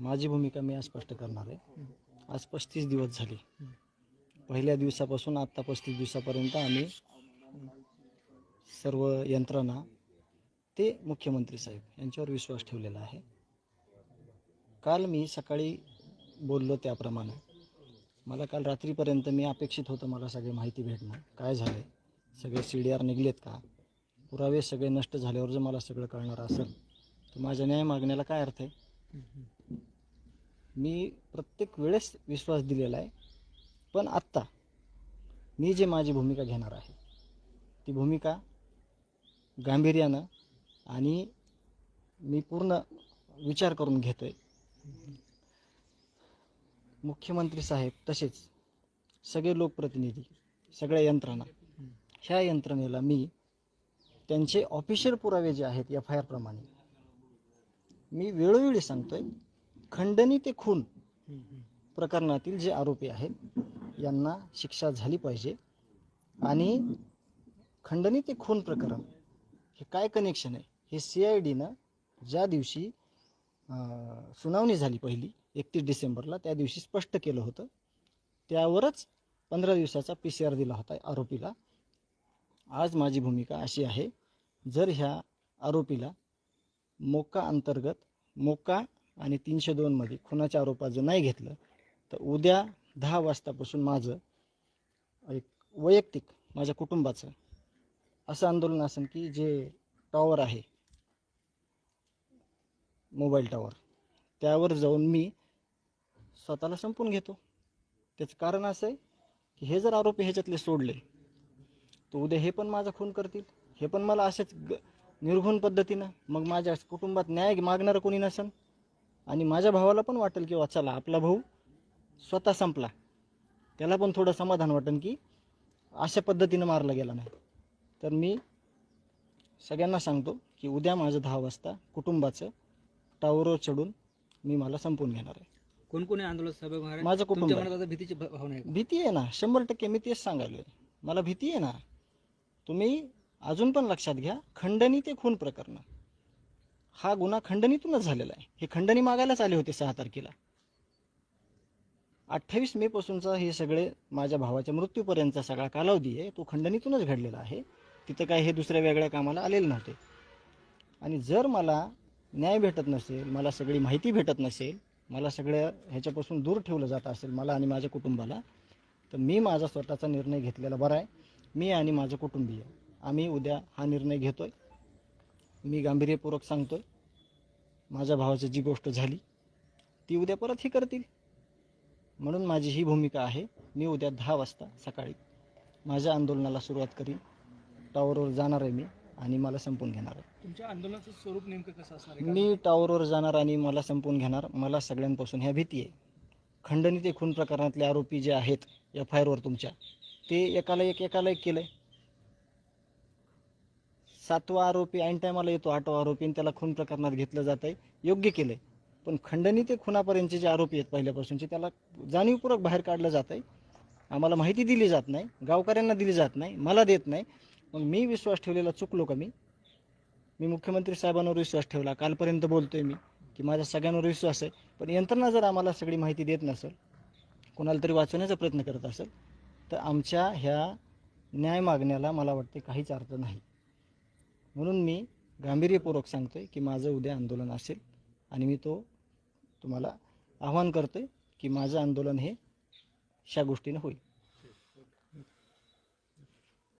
माझी भूमिका मी आज स्पष्ट करणार आहे. आज पस्तीस दिवस झाले. पहिल्या दिवसापासून आत्ता पस्तीस दिवसापर्यंत आम्ही सर्व यंत्रणा ते मुख्यमंत्री साहेब यांच्यावर विश्वास ठेवलेला आहे. काल मी सकाळी बोललो त्याप्रमाणे. मला काल रात्रीपर्यंत मी अपेक्षित होतं मला सगळी माहिती भेटणं. काय झालं आहे सगळे सी डी आर निघलेत का? पुरावे सगळे नष्ट झाल्यावर जर मला सगळं कळणार असेल तर माझ्या न्याय मागण्याला काय अर्थ आहे? मी प्रत्येक वेळेस विश्वास दिलेला आहे. पण आत्ता मी जे माझी भूमिका घेणार आहे ती भूमिका गांभीर्यानं आणि मी पूर्ण विचार करून घेतो आहे मुख्यमंत्री साहेब तसेच सगळे लोकप्रतिनिधी सगळ्या यंत्रणा ह्या यंत्रणेला मी त्यांचे ऑफिशियल पुरावे जे आहेत एफ आय आरप्रमाणे मी वेळोवेळी सांगतोय. खंडणी ते खून प्रकरणातील जे आरोपी आहेत यांना शिक्षा झाली पाहिजे. आणि खंडणी ते खून प्रकरण हे काय कनेक्शन आहे? हे सी आय डीनं ज्या दिवशी सुनावणी झाली पहिली एकतीस डिसेंबरला त्या दिवशी स्पष्ट केलं होतं. त्यावरच पंधरा दिवसाचा पी सी आर दिला होता आरोपीला. आज माझी भूमिका अशी आहे जर ह्या आरोपीला मोका अंतर्गत मोका आणि तीनशे दोनमध्ये खुनाच्या आरोपात जर नाही घेतलं तर उद्या दहा वाजतापासून माझं एक वैयक्तिक माझ्या कुटुंबाचं असं आंदोलन असेल की जे टॉवर आहे मोबाईल टॉवर त्यावर जाऊन मी स्वतःला संपून घेतो. त्याचं कारण असं आहे की हे जर आरोपी ह्याच्यातले सोडले तर उद्या हे पण माझा खून करतील. हे पण मला असेच ग निर्घुण पद्धतीनं मग माझ्या कुटुंबात न्याय मागणारं कोणी नसन. आणि माझ्या भावाला पण वाटेल की वा चला आपला भाऊ स्वतः संपला त्याला पण थोडं समाधान वाटेल की अशा पद्धतीनं मारला गेला नाही तर मी सगळ्यांना सांगतो की उद्या माझं दहा वाजता कुटुंबाचं टावरवर चढून मी मला संपवून घेणार आहे कोण कोणी आंदोलन सहभागी होणार आहे? माझं कुटुंब तुमच्या आहे. मनात आता भीतीची भावना आहे का? भीती आहे ना शंभर टक्के मी तेच सांगायलोय मला भीती आहे ना तुम्ही अजून पण लक्षात घ्या खंडणी ते खून प्रकरण हा गुन्हा खंडणीतूनच झालेला आहे. हे खंडणी मागायलाच आले होते सहा तारखेला. अठ्ठावीस मे पासूनचा हे सगळे माझ्या भावाच्या मृत्यूपर्यंतचा सगळा कालावधी आहे तो खंडणीतूनच घडलेला आहे. तिथं काय हे दुसऱ्या वेगळ्या कामाला आलेले नव्हते. आणि जर मला न्याय भेटत नसेल मला सगळी माहिती भेटत नसेल मला सगळ्या ह्याच्यापासून दूर ठेवलं जात असेल मला आणि माझ्या कुटुंबाला तर मी माझा स्वतःचा निर्णय घेतलेला बरा आहे. मी आणि माझं कुटुंबीय. आम्ही उद्या हा निर्णय घेतोय. मी गांभीर्यपूर्वक सांगतोय. माझ्या भावाची जी गोष्ट झाली ती उद्या परत ही करतील. म्हणून माझी ही भूमिका आहे मी उद्या दहा वाजता सकाळी माझ्या आंदोलनाला सुरुवात करीन. टॉवरवर जाणार आहे मी आणि मला संपून घेणार आहे. तुमच्या आंदोलनाचं स्वरूप नेमकं कसं असणार आहे? मी टॉवरवर जाणार आणि मला संपवून घेणार मला सगळ्यांपासून ह्या भीती आहे. खंडणी ते खून प्रकरणातले आरोपी जे आहेत एफ आय आरवर तुमच्या ते एकाला एक एकाला एक केलंय. सातवा आरोपी ऐन टायमाला येतो आठवा आरोपी आणि त्याला खून प्रकरणात घेतलं जात आहे योग्य केलंय. पण खंडणी ते खुनापर्यंतचे जे आरोपी आहेत पहिल्यापासूनचे त्याला जाणीवपूर्वक बाहेर काढलं जात आहे आम्हाला माहिती दिली जात नाही. गावकऱ्यांना दिली जात नाही. मला देत नाही. मग मी विश्वास ठेवलेला चुकलो का मी? मी मुख्यमंत्री साहेबांवर विश्वास ठेवला. कालपर्यंत बोलतोय मी की माझ्या सगळ्यांवर विश्वास आहे. पण यंत्रणा जर आम्हाला सगळी माहिती देत नसेल कोणाला तरी वाचवण्याचा प्रयत्न करत असेल तर आमच्या ह्या न्याय मागण्याला मला वाटते काहीच अर्थ नाही. म्हणून मी गांभीर्यपूर्वक सांगतोय की माझं उद्या आंदोलन असेल आणि मी तो तुम्हाला आव्हान करतोय की माझं आंदोलन हे अशा गोष्टीनं होईल.